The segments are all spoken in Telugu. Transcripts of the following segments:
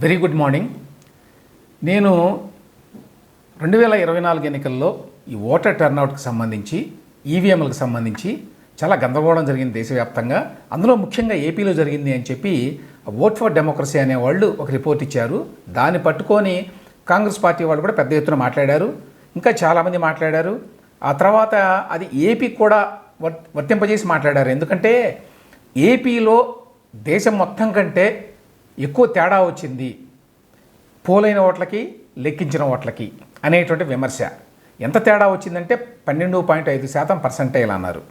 Very good morning. నేను రెండు వేల ఇరవై నాలుగు ఎన్నికల్లో ఈ ఓటర్ టర్నౌట్కి సంబంధించి ఈవీఎంలకు సంబంధించి చాలా గందరగోళం జరిగింది దేశవ్యాప్తంగా. అందులో ముఖ్యంగా ఏపీలో జరిగింది అని చెప్పి ఓట్ ఫర్ డెమోక్రసీ అనే వాళ్ళు ఒక రిపోర్ట్ ఇచ్చారు. దాన్ని పట్టుకొని కాంగ్రెస్ పార్టీ వాళ్ళు కూడా పెద్ద ఎత్తున మాట్లాడారు. ఇంకా చాలామంది మాట్లాడారు. ఆ తర్వాత అది ఏపీకి కూడా వర్ వర్తింపజేసి మాట్లాడారు. ఎందుకంటే ఏపీలో దేశం మొత్తం కంటే ఎక్కువ తేడా వచ్చింది పోలైన ఓట్లకి లెక్కించిన ఓట్లకి అనేటువంటి విమర్శ. ఎంత తేడా వచ్చిందంటే పన్నెండు పాయింట్ ఐదు శాతం పర్సంటైల్ అన్నారు.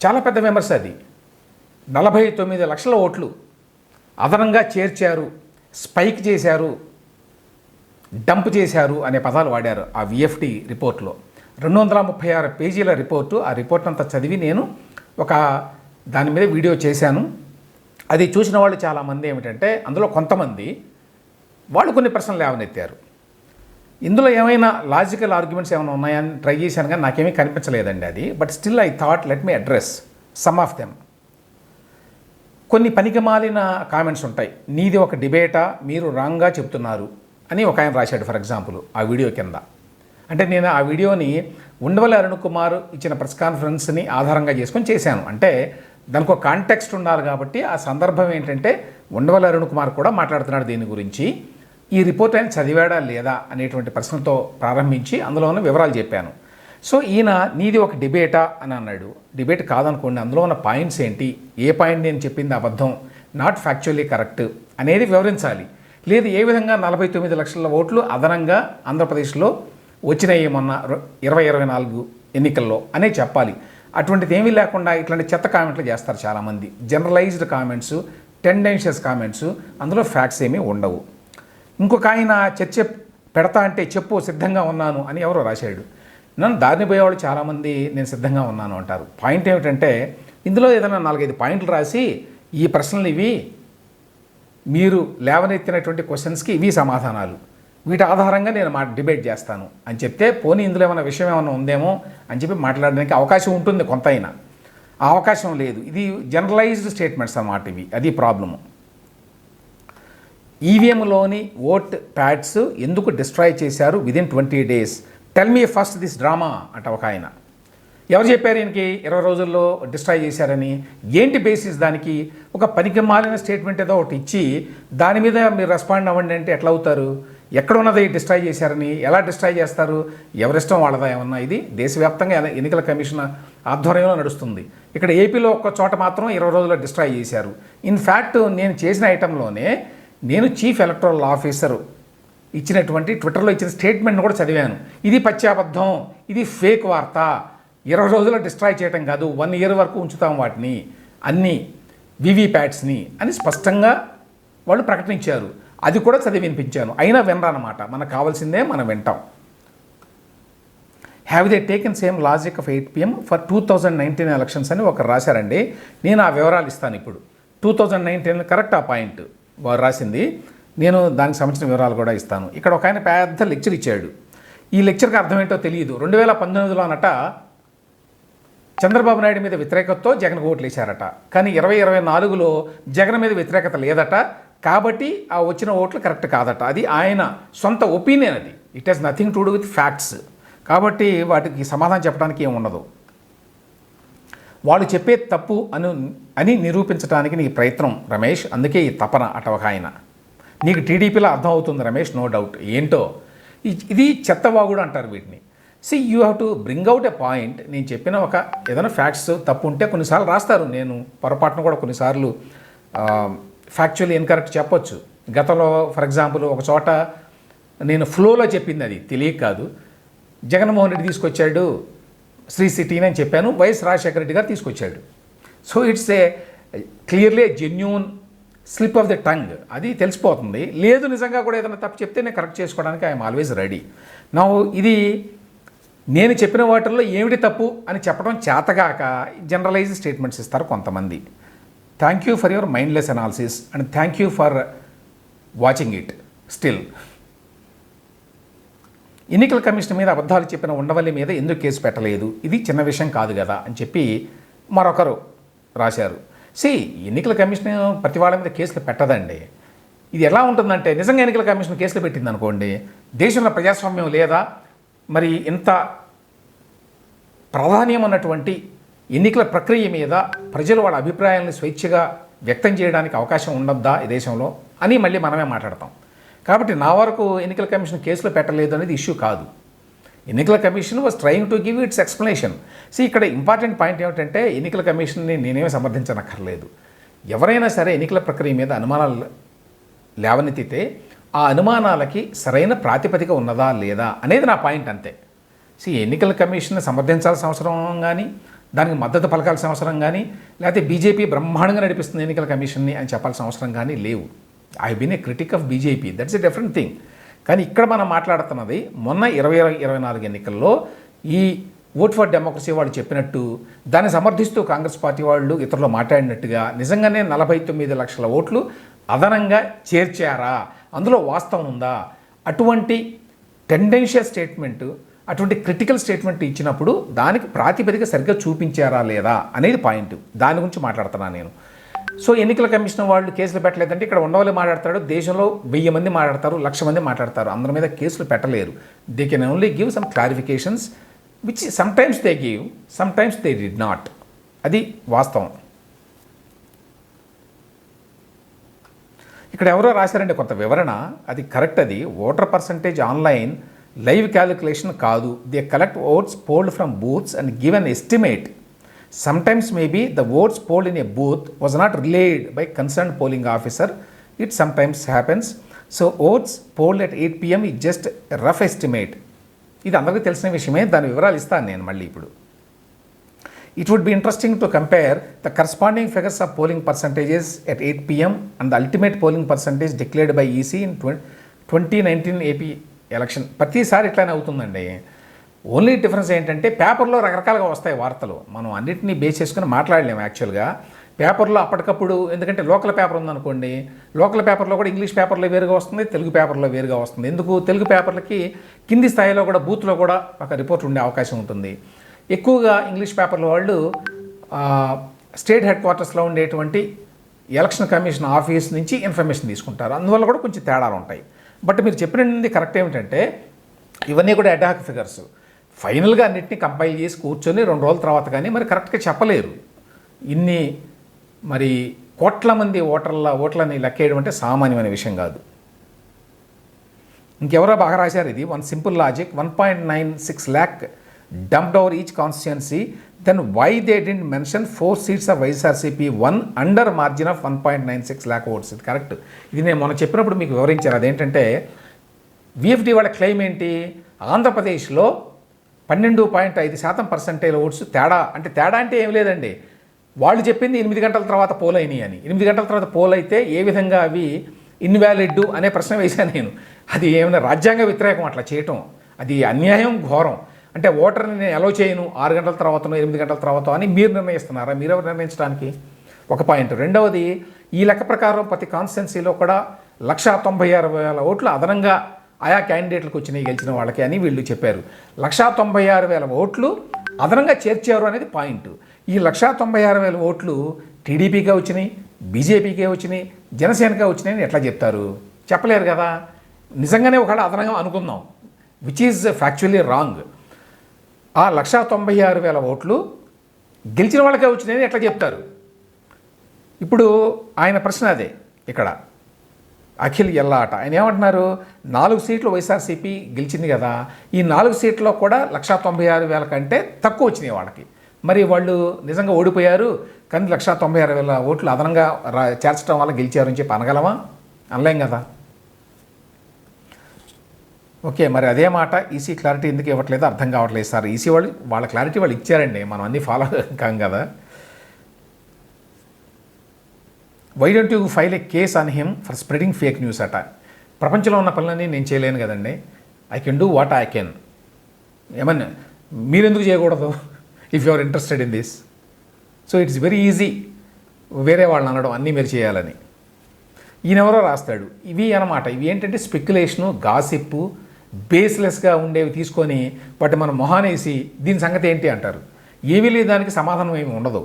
చాలా పెద్ద విమర్శ అది. నలభై తొమ్మిది లక్షల ఓట్లు అదనంగా చేర్చారు స్పైక్ చేశారు డంప్ చేశారు అనే పదాలు వాడారు ఆ విఎఫ్టి రిపోర్ట్లో. రెండు వందల ముప్పై ఆరు పేజీల రిపోర్టు ఆ రిపోర్ట్ అంతా చదివి నేను ఒక దాని మీద వీడియో చేశాను. అది చూసిన వాళ్ళు చాలామంది ఏమిటంటే అందులో కొంతమంది వాళ్ళు కొన్ని ప్రశ్నలు లేవనెత్తారు. ఇందులో ఏమైనా లాజికల్ ఆర్గ్యుమెంట్స్ ఏమైనా ఉన్నాయని ట్రై చేశాను కానీ నాకేమీ కనిపించలేదండి అది. But still I thought let me address some of them. కొన్ని పనికిమాలిన కామెంట్స్ ఉంటాయి. నీది ఒక డిబేటా మీరు రాంగ్గా చెప్తున్నారు అని ఒక ఆయన రాశాడు ఫర్ ఎగ్జాంపుల్ ఆ వీడియో కింద. అంటే నేను ఆ వీడియోని ఉండవల్లి అరుణ్ కుమార్ ఇచ్చిన ప్రెస్ కాన్ఫరెన్స్ని ఆధారంగా చేసుకొని చేశాను. అంటే దానికి ఒక కాంటెక్స్ట్ ఉండాలి కాబట్టి ఆ సందర్భం ఏంటంటే ఉండవల్లి అరుణ్ కుమార్ కూడా మాట్లాడుతున్నాడు దీని గురించి. ఈ రిపోర్ట్ ఆయన చదివాడా లేదా అనేటువంటి ప్రశ్నతో ప్రారంభించి అందులో ఉన్న వివరాలు చెప్పాను. సో ఈయన నీది ఒక డిబేటా అని అన్నాడు. డిబేట్ కాదనుకోండి అందులో ఉన్న పాయింట్స్ ఏంటి? ఏ పాయింట్ నేను చెప్పింది అబద్ధం? నాట్ ఫ్యాక్చువల్లీ కరెక్ట్ అనేది వివరించాలి. లేదు ఏ విధంగా నలభై తొమ్మిది లక్షల ఓట్లు అదనంగా ఆంధ్రప్రదేశ్లో వచ్చినాయి మొన్న ఇరవై ఇరవై నాలుగు ఎన్నికల్లో? అనే చెప్పాలి. అటువంటిది ఏమీ లేకుండా ఇట్లాంటి చెత్త కామెంట్లు చేస్తారు చాలామంది. జనరలైజ్డ్ కామెంట్స్ టెండెన్షియస్ కామెంట్స్ అందులో ఫ్యాక్ట్స్ ఏమీ ఉండవు. ఇంకొక ఆయన చర్చ పెడతా అంటే చెప్పు సిద్ధంగా ఉన్నాను అని ఎవరో రాశాడు. నన్ను దారిని పోయేవాళ్ళు చాలామంది నేను సిద్ధంగా ఉన్నాను అంటారు. పాయింట్ ఏమిటంటే ఇందులో ఏదైనా నాలుగైదు పాయింట్లు రాసి ఈ ప్రశ్నలు ఇవి మీరు లేవనెత్తినటువంటి క్వశ్చన్స్కి ఇవి సమాధానాలు. వీటి ఆధారంగా నేను మా డిబేట్ చేస్తాను అని చెప్తే పోనీ ఇందులో ఏమైనా విషయం ఏమైనా ఉందేమో అని చెప్పి మాట్లాడడానికి అవకాశం ఉంటుంది కొంత అయినా ఆ అవకాశం లేదు. ఇది జనరలైజ్డ్ స్టేట్మెంట్స్ అన్నమాట ఇవి. అది ప్రాబ్లము. ఈవీఎంలోని ఓట్ ప్యాడ్స్ ఎందుకు డిస్ట్రాయ్ చేశారు within twenty days? Tell me first this drama అంట ఒక ఆయన. ఎవరు చెప్పారు ఈయనకి? ఇరవై రోజుల్లో డిస్ట్రాయ్ చేశారని. ఏంటి బేసిస్ దానికి? ఒక పనికి మాలిన స్టేట్మెంట్ ఏదో ఒకటి ఇచ్చి దాని మీద మీరు రెస్పాండ్ అవ్వండి అంటే ఎట్లా అవుతారు ఎక్కడ ఉన్నది డిస్ట్రాయ్ చేశారని ఎలా డిస్ట్రాయ్ చేస్తారు ఎవరిష్టం వాళ్ళదా ఏమన్నా? ఇది దేశవ్యాప్తంగా ఎన్నికల కమిషన్ ఆధ్వర్యంలో నడుస్తుంది. ఇక్కడ ఏపీలో ఒక్క చోట మాత్రం ఇరవై రోజుల్లో డిస్ట్రాయ్ చేశారు. ఇన్ఫ్యాక్ట్ నేను చేసిన ఐటెంలోనే నేను చీఫ్ ఎలక్టరల్ ఆఫీసర్ ఇచ్చినటువంటి ట్విట్టర్లో ఇచ్చిన స్టేట్మెంట్ కూడా చదివాను. ఇది పచ్చాబద్ధం ఇది ఫేక్ వార్త. ఇరవై రోజుల్లో డిస్ట్రాయ్ చేయటం కాదు వన్ ఇయర్ వరకు ఉంచుతాం వాటిని అన్ని వివిప్యాట్స్ని అని స్పష్టంగా వాళ్ళు ప్రకటించారు. అది కూడా చదివి వినిపించాను అయినా వినరనమాట మనకు కావాల్సిందే మనం వింటాం. Have they taken same logic of eight PM for two thousand nineteen elections అని ఒకరు రాశారండి. నేను ఆ వివరాలు ఇస్తాను ఇప్పుడు. టూ థౌజండ్ నైన్టీన్ కరెక్ట్ ఆ పాయింట్ వారు రాసింది. నేను దానికి సంబంధించిన వివరాలు కూడా ఇస్తాను. ఇక్కడ ఒక ఆయన పెద్ద లెక్చర్ ఇచ్చాడు. ఈ లెక్చర్కి అర్థం ఏంటో తెలియదు. రెండు వేల పంతొమ్మిదిలో అనట చంద్రబాబు నాయుడు మీద వ్యతిరేకతతో జగన్ ఓట్లు వేశారట. కానీ ఇరవై ఇరవై నాలుగులో జగన్ మీద వ్యతిరేకత లేదట. కాబట్టి ఆ వచ్చిన ఓట్లు కరెక్ట్ కాదట. అది ఆయన సొంత ఒపీనియన్ అది. It has nothing to do with facts కాబట్టి వాటికి సమాధానం చెప్పడానికి ఏమి ఉండదు. వాళ్ళు చెప్పే తప్పు అని అని నిరూపించడానికి నీ ప్రయత్నం రమేష్. అందుకే ఈ తపన అట ఒక ఆయన. నీకు టీడీపీలో అర్థమవుతుంది రమేష్ నో డౌట్ ఏంటో? ఇది చెత్తవాగుడు అంటారు వీటిని. See you have to bring out a point నేను చెప్పిన ఒక ఏదైనా ఫ్యాక్ట్స్ తప్పు ఉంటే కొన్నిసార్లు రాస్తారు. నేను పొరపాటును కూడా కొన్నిసార్లు ఫ్యాక్చువల్లీ ఇన్కరెక్ట్ చెప్పొచ్చు. గతంలో ఫర్ ఎగ్జాంపుల్ ఒక చోట నేను ఫ్లోలో చెప్పింది అది తెలియక కాదు. జగన్మోహన్ రెడ్డి తీసుకొచ్చాడు శ్రీ సిటీని అని చెప్పాను వైఎస్ రాజశేఖర రెడ్డి గారు తీసుకొచ్చాడు. So it's a clearly genuine slip of the tongue అది తెలిసిపోతుంది. లేదు నిజంగా కూడా ఏదైనా తప్పు చెప్తే నేను కరెక్ట్ చేసుకోవడానికి ఐఎమ్ ఆల్వేస్ రెడీ నా ఇది నేను చెప్పిన వాటిల్లో ఏమిటి తప్పు అని చెప్పడం చేతగాక జనరలైజ్ స్టేట్మెంట్స్ ఇస్తారు కొంతమంది. Thank you for your mindless analysis and thank you for watching it still ఎన్నికల కమిషన్ మీద అబద్ధాలు చెప్పిన ఉండవల్లి మీద ఎందుకు కేసు పెట్టలేదు? ఇది చిన్న విషయం కాదు కదా అని చెప్పి మరొకరు రాశారు. సి ఎన్నికల కమిషన్ ప్రతి వాళ్ళ మీద కేసులు పెట్టదండి. ఇది ఎలా ఉంటుందంటే నిజంగా ఎన్నికల కమిషన్ కేసులు పెట్టింది అనుకోండి దేశంలో ప్రజాస్వామ్యం లేదా మరి ఇంత ప్రాధాన్యం ఉన్నటువంటి ఎన్నికల ప్రక్రియ మీద ప్రజలు వాళ్ళ అభిప్రాయాలను స్వేచ్ఛగా వ్యక్తం చేయడానికి అవకాశం ఉండద్దా ఈ దేశంలో అని మళ్ళీ మనమే మాట్లాడతాం. కాబట్టి నా వరకు ఎన్నికల కమిషన్ కేసులు పెట్టలేదు అనేది ఇష్యూ కాదు. ఎన్నికల commission was trying to give its explanation so ఇక్కడ ఇంపార్టెంట్ పాయింట్ ఏమిటంటే ఎన్నికల కమిషన్ని నేనేమి సమర్థించనక్కర్లేదు. ఎవరైనా సరే ఎన్నికల ప్రక్రియ మీద అనుమానాలు లేవనెత్తితే ఆ అనుమానాలకి సరైన ప్రాతిపదిక ఉన్నదా లేదా అనేది నా పాయింట్ అంతే. సి ఎన్నికల కమిషన్ సమర్థించాల్సిన అవసరం కానీ దానికి మద్దతు పలకాల్సిన అవసరం కానీ లేకపోతే బీజేపీ బ్రహ్మాండంగా నడిపిస్తుంది ఎన్నికల కమిషన్ని అని చెప్పాల్సిన అవసరం కానీ లేవు. I been a critic of BJP that's a different thing కానీ ఇక్కడ మనం మాట్లాడుతున్నది మొన్న ఇరవై ఇరవై నాలుగు ఎన్నికల్లో ఈ ఓట్ ఫర్ డెమోక్రసీ వాళ్ళు చెప్పినట్టు దాన్ని సమర్థిస్తూ కాంగ్రెస్ పార్టీ వాళ్ళు ఇతరులు మాట్లాడినట్టుగా నిజంగానే నలభై తొమ్మిది లక్షల ఓట్లు అదనంగా చేర్చారా? అందులో వాస్తవం ఉందా? అటువంటి టెండెన్షియల్ స్టేట్మెంట్ అటువంటి క్రిటికల్ స్టేట్మెంట్ ఇచ్చినప్పుడు దానికి ప్రాతిపదిక సరిగ్గా చూపించారా లేదా అనేది పాయింట్ దాని గురించి మాట్లాడుతున్నాను నేను. సో ఎన్నికల కమిషన్ వాళ్ళు కేసులు పెట్టలేదంటే ఇక్కడ ఉండవల్లి మాట్లాడతాడు దేశంలో వెయ్యి మంది మాట్లాడతారు లక్ష మంది మాట్లాడతారు. అందరి మీద కేసులు పెట్టలేరు. They can only give some clarifications which sometimes they give sometimes they did not అది వాస్తవం. ఇక్కడ ఎవరో రాశారంటే కొంత వివరణ. అది కరెక్ట్ అది. Voter percentage online live calculation కాదు. They collect votes polled from booths and give an estimate sometimes maybe the votes polled in a booth was not relayed by concern polling officer it sometimes happens so votes polled at eight PM it just rough estimate ఇది అందరికీ తెలిసిన విషయమే. దాని వివరాలు ఇస్తాను నేను మళ్ళీ ఇప్పుడు. It would be interesting to compare the corresponding figures of polling percentages at eight PM and the ultimate polling percentage declared by EC in twenty nineteen AP election ప్రతిసారి ఇట్లానే అవుతుందండి. ఓన్లీ డిఫరెన్స్ ఏంటంటే పేపర్లో రకరకాలుగా వస్తాయి వార్తలు. మనం అన్నింటినీ బేస్ చేసుకుని మాట్లాడలేము యాక్చువల్గా పేపర్లో అప్పటికప్పుడు ఎందుకంటే లోకల్ పేపర్ ఉందనుకోండి లోకల్ పేపర్లో కూడా ఇంగ్లీష్ పేపర్లో వేరుగా వస్తుంది తెలుగు పేపర్లో వేరుగా వస్తుంది. ఎందుకు? తెలుగు పేపర్లకి కింది స్థాయిలో కూడా బూత్లో కూడా ఒక రిపోర్ట్ ఉండే అవకాశం ఉంటుంది. ఎక్కువగా ఇంగ్లీష్ పేపర్ల వాళ్ళు స్టేట్ హెడ్ క్వార్టర్స్లో ఉండేటువంటి ఎలక్షన్ కమిషన్ ఆఫీస్ నుంచి ఇన్ఫర్మేషన్ తీసుకుంటారు. అందువల్ల కూడా కొంచెం తేడాలు ఉంటాయి. బట్ మీరు చెప్పినది కరెక్ట్ ఏమిటంటే ఇవన్నీ కూడా అటాక్ ఫిగర్స్ ఫైనల్గా అన్నిటిని కంపైల్ చేసి కూర్చొని రెండు రోజుల తర్వాత కానీ మరి కరెక్ట్గా చెప్పలేరు. ఇన్ని మరి కోట్ల మంది ఓటర్ల ఓట్లని లెక్కేయడం అంటే సామాన్యమైన విషయం కాదు. ఇంకెవరో బాగా రాశారు ఇది. One simple logic one point nine six lakh dumped over each constituency then why they didn't mention four seats of YSRCP one under margin of one point nine six lakh votes ఇది కరెక్ట్ ఇది నేను మొన్న చెప్పినప్పుడు మీకు వివరించాను. అదేంటంటే విఎఫ్డి వాళ్ళ క్లెయిమ్ ఏంటి? ఆంధ్రప్రదేశ్లో పన్నెండు పాయింట్ ఐదు శాతం పర్సంటేజ్ ఓట్స్ తేడా అంటే తేడా అంటే ఏం లేదండి. వాళ్ళు చెప్పింది ఎనిమిది గంటల తర్వాత పోల్ అయినాయి అని. ఎనిమిది గంటల తర్వాత పోల్ అయితే ఏ విధంగా అవి ఇన్వాలిడ్ అనే ప్రశ్న వేశాను నేను. అది ఏమైనా రాజ్యాంగ వ్యతిరేకం అట్లా చేయటం? అది అన్యాయం ఘోరం. అంటే ఓటర్ని నేను ఎలా చేయను ఆరు గంటల తర్వాతనో ఎనిమిది గంటల తర్వాత అని మీరు నిర్ణయిస్తున్నారా? మీరెవరు నిర్ణయించడానికి? ఒక పాయింట్. రెండవది ఈ లెక్క ప్రకారం ప్రతి కాన్స్టిట్యున్సీలో కూడా లక్ష తొంభై ఆరు వేల ఓట్లు అదనంగా ఆయా క్యాండిడేట్లకు వచ్చినాయి గెలిచిన వాళ్ళకి అని వీళ్ళు చెప్పారు. లక్షా తొంభై ఆరు వేల ఓట్లు అదనంగా చేర్చారు అనేది పాయింట్. ఈ లక్షా తొంభై ఆరు వేల ఓట్లు టీడీపీకే వచ్చినాయి బీజేపీకే వచ్చినాయి జనసేనకే వచ్చినాయని ఎట్లా చెప్తారు? చెప్పలేరు కదా? నిజంగానే ఒకవేళ అదనంగా అనుకుందాం. విచ్ ఈజ్ ఫ్యాక్చువల్లీ రాంగ్ ఆ లక్షా తొంభై ఆరు వేల ఓట్లు గెలిచిన వాళ్ళకే వచ్చినాయని ఎట్లా చెప్తారు? ఇప్పుడు ఆయన ప్రశ్న అదే ఇక్కడ. అఖిల్ ఎల్లాట. ఆయన ఏమంటున్నారు? నాలుగు సీట్లు వైఎస్ఆర్సీపీ గెలిచింది కదా ఈ నాలుగు సీట్లో కూడా లక్షా తొంభై ఆరు వేల కంటే తక్కువ వచ్చినాయి వాళ్ళకి. మరి వాళ్ళు నిజంగా ఓడిపోయారు కానీ లక్షా తొంభై ఆరు వేల ఓట్లు అదనంగా రా చేర్చడం వల్ల గెలిచారు అని చెప్పి అనగలమా? అనలేం కదా. ఓకే మరి అదే మాట ఈసీ క్లారిటీ ఎందుకు ఇవ్వట్లేదు? అర్థం కావట్లేదు సార్. ఈసీ వాళ్ళు వాళ్ళ క్లారిటీ వాళ్ళు ఇచ్చారండి. మనం అన్నీ ఫాలో కాం కదా. Why don't you file a case on him for spreading fake news అట? ప్రపంచంలో ఉన్న పనులన్నీ నేను చేయలేను కదండి. I can do what I can ఏమన్నా మీరెందుకు చేయకూడదు? If you are interested in this so it's very easy వేరే వాళ్ళని అనడం అన్నీ మీరు చేయాలని. ఈయనెవరో రాస్తాడు. ఇవి అన్నమాట. ఇవి ఏంటంటే స్పెక్యులేషను గాసిప్పు బేస్లెస్గా ఉండేవి తీసుకొని వాటి మనం మొహానేసి దీని సంగతి ఏంటి అంటారు? ఏమీ లేదు దానికి సమాధానం ఏమి ఉండదు.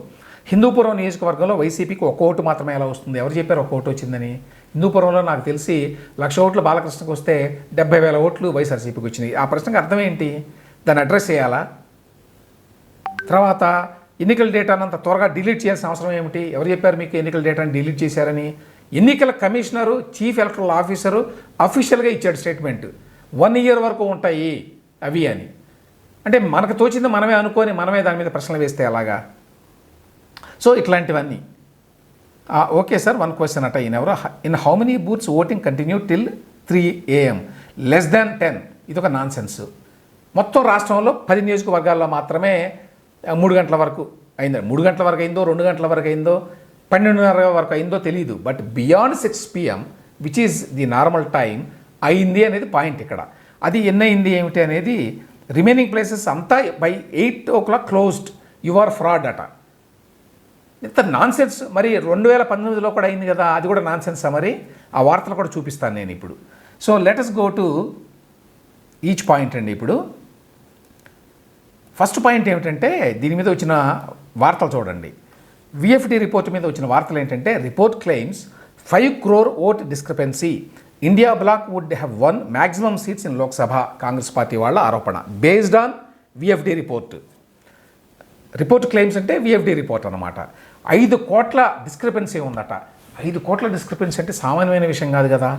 హిందూపురం నియోజకవర్గంలో వైసీపీకి ఒక్క ఓటు మాత్రమే ఎలా వస్తుంది? ఎవరు చెప్పారు ఒక్క ఓటు వచ్చిందని? హిందూపురంలో నాకు తెలిసి లక్ష ఓట్లు బాలకృష్ణకు వస్తే డెబ్బై వేల ఓట్లు వైఎస్ఆర్సీపీకి వచ్చినాయి. ఆ ప్రశ్నకు అర్థం ఏంటి? దాన్ని అడ్రస్ చేయాలా? తర్వాత ఎన్నికల డేటాను అంత త్వరగా డిలీట్ చేయాల్సిన అవసరం ఏమిటి? ఎవరు చెప్పారు మీకు ఎన్నికల డేటాను డిలీట్ చేశారని? ఎన్నికల కమిషనరు చీఫ్ ఎలక్టరల్ ఆఫీసరు అఫీషియల్గా ఇచ్చాడు స్టేట్మెంట్. వన్ ఇయర్ వరకు ఉంటాయి అవి అని. అంటే మనకు తోచింది మనమే అనుకొని మనమే దాని మీద ప్రశ్నలు వేస్తే అలాగా సో ఇట్లాంటివన్నీ. ఓకే సార్ వన్ క్వశ్చన్ అట ఇన్ ఎవరో. In how many booths voting continue till three AM? Less than ten. ఇది ఒక నాన్ సెన్స్ మొత్తం రాష్ట్రంలో పది నియోజకవర్గాల్లో మాత్రమే మూడు గంటల వరకు అయిందో? మూడు గంటల వరకు అయిందో రెండు గంటల వరకు అయిందో పన్నెండున్నర వరకు అయిందో తెలియదు but beyond six PM which is the normal time అయింది అనేది పాయింట్ ఇక్కడ. అది ఎన్నయింది ఏమిటి అనేది రిమైనింగ్ ప్లేసెస్ అంతా by eight o'clock closed you are fraud అట. ఇంత నాన్ సెన్స్ మరి రెండు వేల పంతొమ్మిదిలో కూడా అయింది కదా అది కూడా నాన్సెన్సా మరి? ఆ వార్తలు కూడా చూపిస్తాను నేను ఇప్పుడు. So let's go to each point అండి ఇప్పుడు. ఫస్ట్ పాయింట్ ఏమిటంటే దీని మీద వచ్చిన వార్తలు చూడండి. విఎఫ్డి రిపోర్ట్ మీద వచ్చిన వార్తలు ఏంటంటే report claims five crore vote discrepancy India bloc would have won maximum seats in Lok Sabha Congress party వాళ్ళ ఆరోపణ. Based on VFD report report claims అంటే విఎఫ్డి రిపోర్ట్ అనమాట ఐదు కోట్ల డిస్క్రిపెన్సీ ఉందట. ఐదు కోట్ల డిస్క్రిపెన్సీ అంటే సామాన్యమైన విషయం కాదు కదా.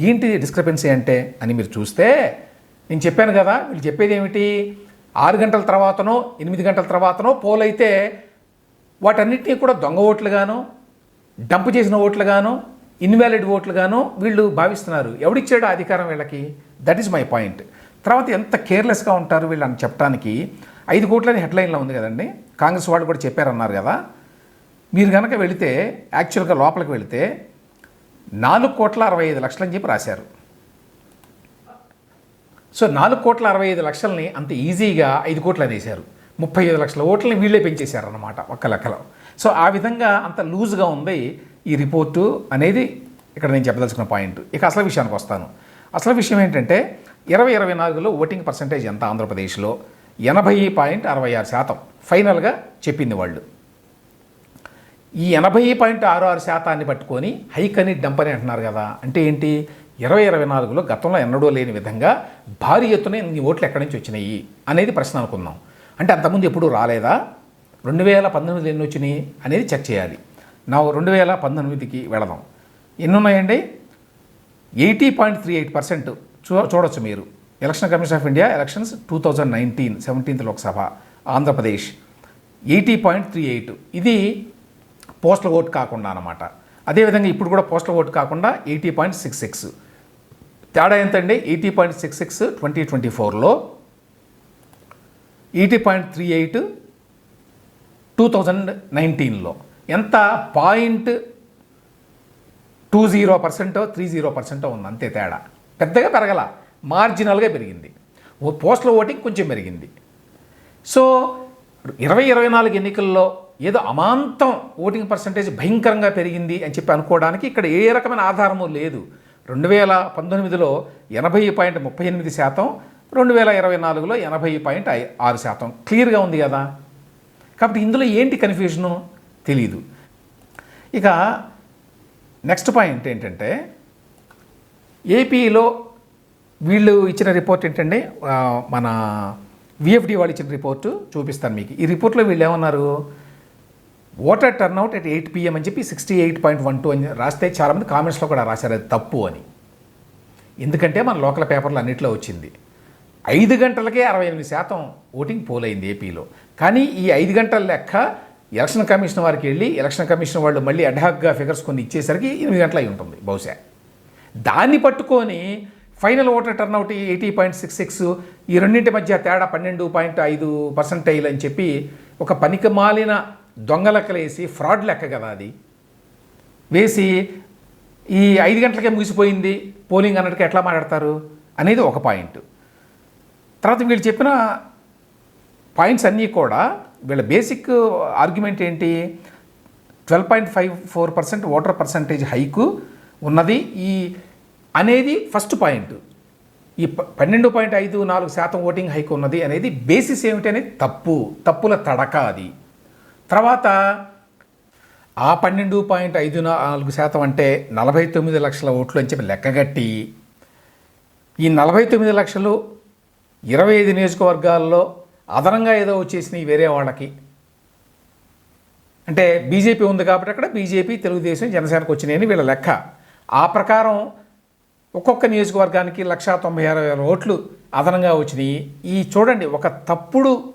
ఏంటి డిస్క్రిపెన్సీ అంటే? అని మీరు చూస్తే నేను చెప్పాను కదా వీళ్ళు చెప్పేది ఏమిటి? ఆరు గంటల తర్వాతనో ఎనిమిది గంటల తర్వాతనో పోల్ అయితే వాటన్నిటినీ కూడా దొంగ ఓట్లుగాను డంప్ చేసిన ఓట్లుగాను ఇన్వాలిడ్ ఓట్లుగాను వీళ్ళు భావిస్తున్నారు. ఎవడిచ్చాడు అధికారం వీళ్ళకి? దట్ ఈస్ మై పాయింట్ తర్వాత ఎంత కేర్లెస్గా ఉంటారు వీళ్ళు అని చెప్పడానికి ఐదు కోట్లని హెడ్లైన్లో ఉంది కదండి. కాంగ్రెస్ వాళ్ళు కూడా చెప్పారన్నారు కదా. మీరు కనుక వెళితే యాక్చువల్గా లోపలికి వెళితే నాలుగు కోట్ల అరవై ఐదు లక్షలు అని చెప్పి రాశారు. సో నాలుగు కోట్ల అరవై ఐదు లక్షల్ని అంత ఈజీగా ఐదు కోట్లు అనేసారు ముప్పై ఐదు లక్షల ఓట్లని వీళ్ళే పెంచేశారు అన్నమాట ఒక్క లెక్కలో. సో ఆ విధంగా అంత లూజ్గా ఉంది. ఈ రిపోర్టు అనేది ఇక్కడ నేను చెప్పదలుచుకున్న పాయింట్. ఇక అసలు విషయానికి వస్తాను. అసలు విషయం ఏంటంటే ఇరవై ఇరవై నాలుగులో ఓటింగ్ పర్సంటేజ్ ఎంత ఆంధ్రప్రదేశ్లో? ఎనభై పాయింట్ అరవై ఆరు శాతం. ఫైనల్గా చెప్పింది వాళ్ళు. ఈ ఎనభై పాయింట్ ఆరు ఆరు శాతాన్ని పట్టుకొని హైక్ అని డంప్ అని అంటున్నారు కదా అంటే ఏంటి? ఇరవై ఇరవై నాలుగులో గతంలో ఎన్నడూ లేని విధంగా భారీ ఎత్తున ఇన్ని ఓట్లు ఎక్కడి నుంచి వచ్చినాయి అనేది ప్రశ్న అనుకుందాం. అంటే అంతకుముందు ఎప్పుడూ రాలేదా? రెండు వేల పంతొమ్మిది ఎన్ని వచ్చినాయి అనేది చెక్ చేయాలి. నా రెండు వేల పంతొమ్మిదికి వెళదాం. ఎన్ని ఉన్నాయండి eighty point three eight percent చూ చూడొచ్చు మీరు. Election commission of India elections two thousand nineteen seventeenth Lok Sabha Andhra Pradesh. Eighty point three eight ఇది పోస్టల్ ఓట్ కాకుండా అనమాట అదేవిధంగా ఇప్పుడు కూడా పోస్టల్ ఓట్ కాకుండా ఎయిటీ పాయింట్ సిక్స్ సిక్స్. తేడా ఎంతండి? Eighty point six six twenty twenty ఫోర్లో. Eighty point three eight two thousand నైన్టీన్లో. ఎంత పాయింట్ టూ జీరో పర్సెంటో త్రీ జీరో పర్సెంటో ఉంది అంతే తేడా. పెద్దగా పెరగల. మార్జినల్గా పెరిగింది. ఓ పోస్టల్ ఓటింగ్ కొంచెం పెరిగింది. సో ఇరవై ఇరవై నాలుగు ఎన్నికల్లో ఏదో అమాంతం ఓటింగ్ పర్సంటేజ్ భయంకరంగా పెరిగింది అని చెప్పి అనుకోవడానికి ఇక్కడ ఏ రకమైన ఆధారము లేదు. రెండు వేల పంతొమ్మిదిలో ఎనభై పాయింట్ ముప్పై ఎనిమిది శాతం రెండు వేల ఇరవై నాలుగులో ఎనభై పాయింట్ ఐ- ఆరు శాతం. క్లియర్గా ఉంది కదా? కాబట్టి ఇందులో ఏంటి కన్ఫ్యూజను? తెలీదు. ఇక నెక్స్ట్ పాయింట్ ఏంటంటే ఏపీలో వీళ్ళు ఇచ్చిన రిపోర్ట్ ఏంటంటే మన విఎఫ్డి వాళ్ళు ఇచ్చిన రిపోర్టు చూపిస్తాను మీకు. ఈ రిపోర్ట్లో వీళ్ళు ఏమన్నారు? Voter turnout at eight PM అని చెప్పి sixty eight point one two అని రాస్తే చాలామంది కామెంట్స్లో కూడా రాశారు అది తప్పు అని. ఎందుకంటే మన లోకల్ పేపర్లు అన్నింటిలో వచ్చింది. ఐదు గంటలకే అరవై ఎనిమిది శాతం ఓటింగ్ పోల్ అయింది ఏపీలో. కానీ ఈ ఐదు గంటల లెక్క ఎలక్షన్ కమిషన్ వారికి వెళ్ళి ఎలక్షన్ కమిషన్ వాళ్ళు మళ్ళీ అడ్హాక్గా ఫిగర్స్ కొన్ని ఇచ్చేసరికి ఎనిమిది గంటలు అయి ఉంటుంది బహుశా. దాన్ని పట్టుకొని final voter turnout eighty point six six ఈ రెండింటి మధ్య తేడా పన్నెండు పాయింట్ ఐదు పర్సెంటైల్ అని చెప్పి ఒక పనికి మాలిన దొంగ లెక్కలేసి ఫ్రాడ్ లెక్క కదా అది. వేసి ఈ ఐదు గంటలకే ముగిసిపోయింది పోలింగ్ అన్నట్టుగా ఎట్లా మాట్లాడతారు అనేది ఒక పాయింట్. తర్వాత వీళ్ళు చెప్పిన పాయింట్స్ అన్నీ కూడా వీళ్ళ బేసిక్ ఆర్గ్యుమెంట్ ఏంటి? Twelve point five four percent voter percentage haiku ఉన్నది. ఈ అనేది ఫస్ట్ పాయింట్ ఈ పన్నెండు పాయింట్ ఐదు నాలుగు శాతం ఓటింగ్ హైక్ ఉన్నది అనేది బేసిస్ ఏమిటి అనేది తప్పు. తప్పుల తడక అది. తర్వాత ఆ పన్నెండు పాయింట్ ఐదు నాలుగు శాతం అంటే నలభై తొమ్మిది లక్షల ఓట్లు అని చెప్పి లెక్కగట్టి ఈ నలభై తొమ్మిది లక్షలు ఇరవై ఐదు నియోజకవర్గాల్లో అదనంగా ఏదో వచ్చేసినాయి వేరే వాళ్ళకి. అంటే బీజేపీ ఉంది కాబట్టి అక్కడ బీజేపీ తెలుగుదేశం జనసేనకు వచ్చినాయని వీళ్ళ లెక్క. ఆ ప్రకారం ఒక్కొక్క నియోజకవర్గానికి లక్షా తొంభై ఆరు వేల ఓట్లు అదనంగా వచ్చినాయి. ఈ చూడండి ఒక తప్పుడు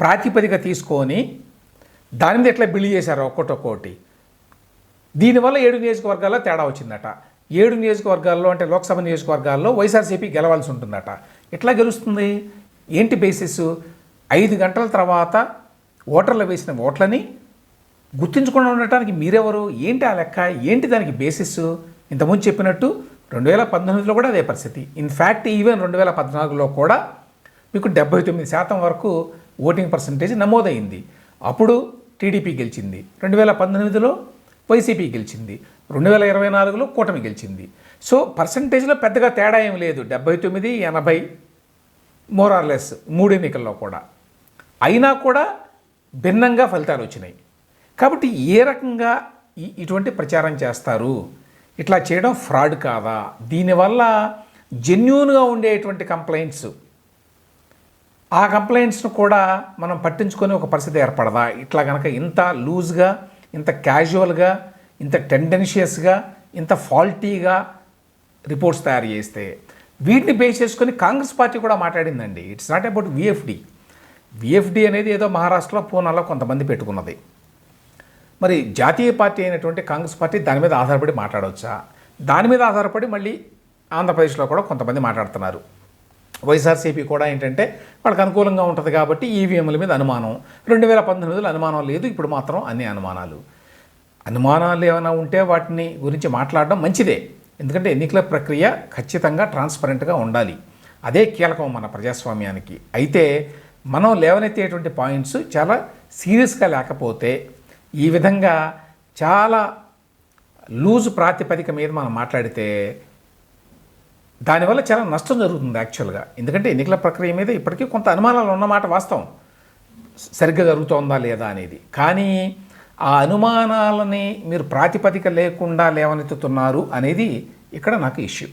ప్రాతిపదిక తీసుకొని దాని మీద ఎట్లా బిల్లు చేశారు ఒక్కొక్కటి. ఒక్కొక్కటి దీనివల్ల ఏడు నియోజకవర్గాల్లో తేడా వచ్చిందట. ఏడు నియోజకవర్గాల్లో అంటే లోక్సభ నియోజకవర్గాల్లో వైఎస్ఆర్సీపీ గెలవాల్సి ఉంటుందట. ఎట్లా గెలుస్తుంది? ఏంటి బేసిస్ ఐదు గంటల తర్వాత ఓటర్లు వేసిన ఓట్లని గుర్తించకుండా ఉండటానికి మీరెవరు? ఏంటి ఆ లెక్క? ఏంటి దానికి బేసిస్ ఇంతకుముందు చెప్పినట్టు రెండు వేల పంతొమ్మిదిలో కూడా అదే పరిస్థితి. ఇన్ఫ్యాక్ట్ ఈవెన్ రెండు వేల పద్నాలుగులో కూడా మీకు డెబ్బై తొమ్మిది శాతం వరకు ఓటింగ్ పర్సంటేజ్ నమోదైంది అప్పుడు టీడీపీ గెలిచింది. రెండు వేల పంతొమ్మిదిలో వైసీపీ గెలిచింది. రెండు వేల ఇరవై నాలుగులో కూటమి గెలిచింది. సో పర్సంటేజ్లో పెద్దగా తేడా ఏం లేదు. డెబ్బై తొమ్మిది ఎనభై మోరార్లెస్ మూడు ఎన్నికల్లో కూడా. అయినా కూడా భిన్నంగా ఫలితాలు వచ్చినాయి. కాబట్టి ఏ రకంగా ఇటువంటి ప్రచారం చేస్తారు? ఇట్లా చేయడం ఫ్రాడ్ కాదా? దీనివల్ల జెన్యున్గా ఉండేటువంటి కంప్లైంట్స్. ఆ కంప్లైంట్స్ను కూడా మనం పట్టించుకొని ఒక పరిస్థితి ఏర్పడదా? ఇట్లా కనుక ఇంత లూజ్గా ఇంత క్యాజువల్గా ఇంత టెండెన్షియస్గా ఇంత ఫాల్టీగా రిపోర్ట్స్ తయారు చేస్తే వీటిని బేస్ చేసుకొని కాంగ్రెస్ పార్టీ కూడా మాట్లాడిందండి. It's not about VFD. VFD అనేది ఏదో మహారాష్ట్రలో పూనాలో కొంతమంది పెట్టుకున్నది. మరి జాతీయ పార్టీ అయినటువంటి కాంగ్రెస్ పార్టీ దాని మీద ఆధారపడి మాట్లాడవచ్చా దాని మీద ఆధారపడి మళ్ళీ ఆంధ్రప్రదేశ్లో కూడా కొంతమంది మాట్లాడుతున్నారు. వైఎస్ఆర్సీపీ కూడా ఏంటంటే వాళ్ళకి అనుకూలంగా ఉంటుంది కాబట్టి ఈవీఎంల మీద అనుమానం. రెండు వేల పంతొమ్మిదిలో అనుమానం లేదు ఇప్పుడు మాత్రం అన్ని అనుమానాలు. అనుమానాలు ఏమైనా ఉంటే వాటిని గురించి మాట్లాడడం మంచిదే. ఎందుకంటే ఎన్నికల ప్రక్రియ ఖచ్చితంగా ట్రాన్స్పరెంట్గా ఉండాలి. అదే కీలకం మన ప్రజాస్వామ్యానికి. అయితే మనం లేవనెత్తేటువంటి పాయింట్స్ చాలా సీరియస్గా లేకపోతే ఈ విధంగా చాలా లూజ్ ప్రాతిపదిక మీద మనం మాట్లాడితే దానివల్ల చాలా నష్టం జరుగుతుంది యాక్చువల్గా. ఎందుకంటే ఎన్నికల ప్రక్రియ మీద ఇప్పటికీ కొంత అనుమానాలు ఉన్నమాట వాస్తవం. సరిగ్గా జరుగుతోందా లేదా అనేది. కానీ ఆ అనుమానాలని మీరు ప్రాతిపదిక లేకుండా లేవనెత్తుతున్నారు అనేది ఇక్కడ నాకు ఇష్యూ.